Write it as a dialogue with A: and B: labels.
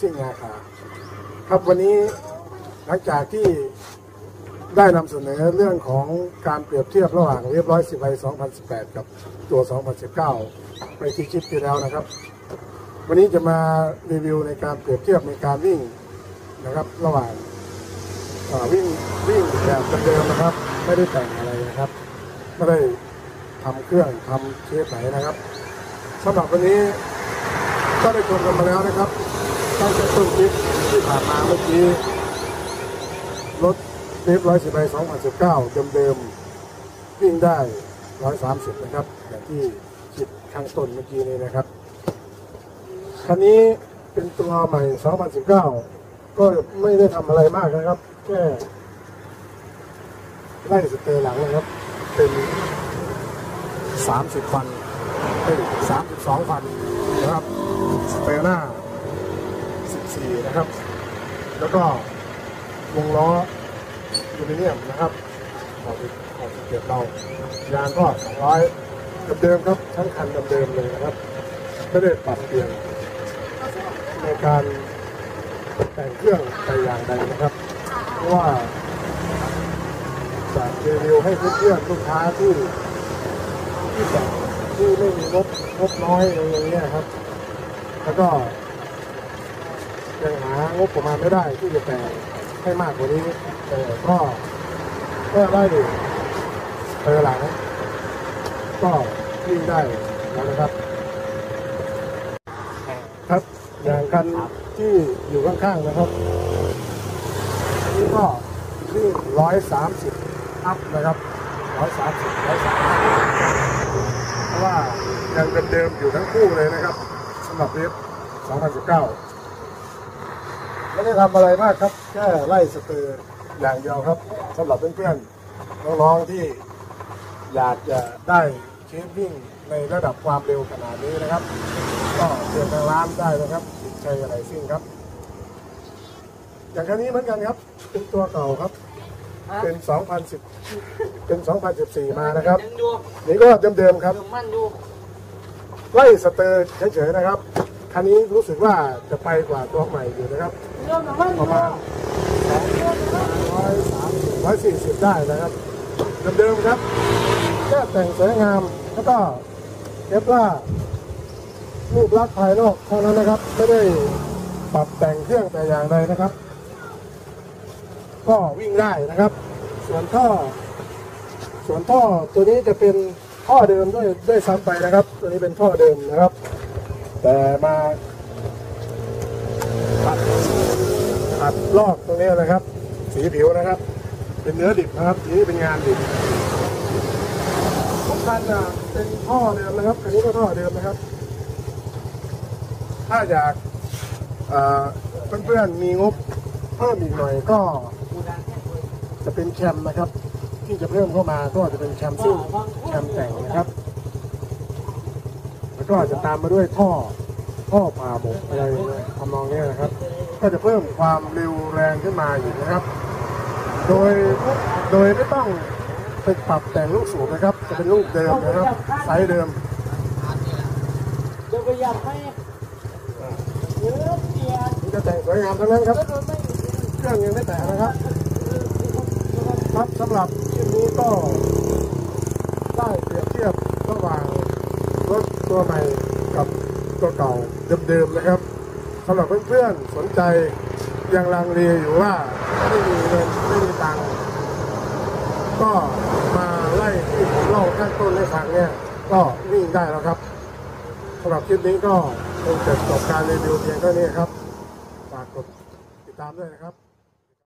A: ซิ่งนาคา ครับวันนี้หลังจากที่ได้นำเสนอเรื่องของการเปรียบเทียบระหว่างเรียบร้อยสิบใบ2018 กับตัว 2019 ไปที่คลิปที่แล้วนะครับ วันนี้จะมารีวิวในการเปรียบเทียบในการวิ่งนะครับ ระหว่างวิ่งวิ่งแบบเดิมนะครับ ไม่ได้แต่งอะไรนะครับ ไม่ได้ทำเครื่องทำเคสไหนนะครับสำหรับวันนี้ก็ได้ชมกันมาแล้วนะครับ ตั้งแต่ต้นคลิปที่ผ่านมาเมื่อกี้รถเรียบร้อยสิบใบ2019เดิมๆวิ่งได้130นะครับอย่างที่คิดข้างต้นเมื่อกี้นี้นะครับคันนี้เป็นตัวใหม่2019ก็ไม่ได้ทำอะไรมากนะครับ แค่ไล่สเตอร์หลังนะครับ เป็น30ฟันเอ้ย32ฟันนะครับ สเตอร์หน้า 4นะครับ แล้วก็วงล้อยูมิเนียมนะครับของของเกียรเรายางก็200เดิมครับทั้งคันเดิมเลยนะครับ ไม่ได้ปรับเปลี่ยนในการแต่งเครื่องแต่อย่างใดนะครับ เพราะว่าจะรีวิวให้เพื่อนๆลูกค้าที่ที่แบบที่ไม่มีงบงบน้อยอะไรอย่างเงี้ยครับ แล้วก็ ยังหางบประมาณไม่ได้ที่จะแต่ให้มากกว่านี้แต่ก็ก็ได้ดูเออหลังก็วิ่งได้แล้วนะครับ ครับอย่างคันที่อยู่ข้างๆนะครับนี่ก็วิ่งร้อยสามสิบอัพนะครับร้อยสามสิบร้อยสามเพราะว่ายังเป็นเดิมอยู่ทั้งคู่เลยนะครับสำหรับเรฟ2019 ไม่ได้ทำอะไรมากครับแค่ไล่สเตอร์อย่างเดียวครับสำหรับเพื่อนๆน้องๆที่อยากจะได้เชฟวิ่งในระดับความเร็วขนาดนี้นะครับ ก็เชิญทางร้านได้นะครับติดชัยอะไรซิ่งครับ อย่างคันนี้เหมือนกันครับ เป็นตัวเก่าครับ เป็น 2010 เป็น 2014 มานะครับ
B: ยังอยู่
A: นี่ก็เดิมๆครับ
B: ยังมั่นอยู่
A: ไล่สเตอร์เฉยๆนะครับ คันนี้รู้สึกว่าจะไปกว่าตัวใหม่อยู่นะครับ
B: เริ่มยังมั่นอ
A: ประมาณร้อยสามร้อยสี่สิบได้นะครับเดิมๆครับแค่แต่งสวยงามแล้วก็เก็บว่ารูปลักษณ์ภายนอกเท่านั้นนะครับ ไม่ได้ปรับแต่งเครื่องแต่อย่างใดนะครับ ก็วิ่งได้นะครับ ส่วนท่อ ส่วนท่อตัวนี้จะเป็นท่อเดิมด้วยด้วยซ้ำไปนะครับ ตัวนี้เป็นท่อเดิมนะครับ แต่มาตัดตัดลอกตรงนี้นะครับ สีผิวนะครับ เป็นเนื้อดิบนะครับนี้เป็นงานดิบทุกคันอะเป็นท่อเดิมนะครับคันนี้ก็ท่อเดิมนะครับ ถ้าอยากเอ่อเพื่อนๆมีงบเพิ่มอีกหน่อยก็ จะเป็นแคมนะครับ ที่จะเพิ่มเข้ามาก็จะเป็นแคมซิ่งแคมแต่งนะครับ แล้วก็จะตามมาด้วยท่อ ท่อผ่าบกอะไรทำนองนี้นะครับ ก็จะเพิ่มความเร็วแรงขึ้นมาอยู่นะครับ โดยโดยไม่ต้องไปปรับแต่งลูกสูบนะครับ จะเป็นลูกเดิมนะครับไซส์เดิม
B: เดี๋ยวไปยับให้เยอะเสีย
A: นจะแต่งสวยงามทั้งนั้นครับ เครื่องยังไม่แตกนะครับ ครับสำหรับคลิปนี้ก็ได้เปรียบเทียบระหว่างรถตัวใหม่ เก่าเดิมๆนะครับสำหรับเพื่อนๆสนใจยังลังเลอยู่ว่าไม่มีเงินไม่มีตังค์ก็มาไล่ที่ผมเล่าข้นต้นให้ฟังเนี่ยก็วิ่งได้แล้วครับสำหรับคลิปนี้ก็คงจะจบการรีวิวเพียงเท่านี้ครับฝากกดติดตามด้วยนะครับ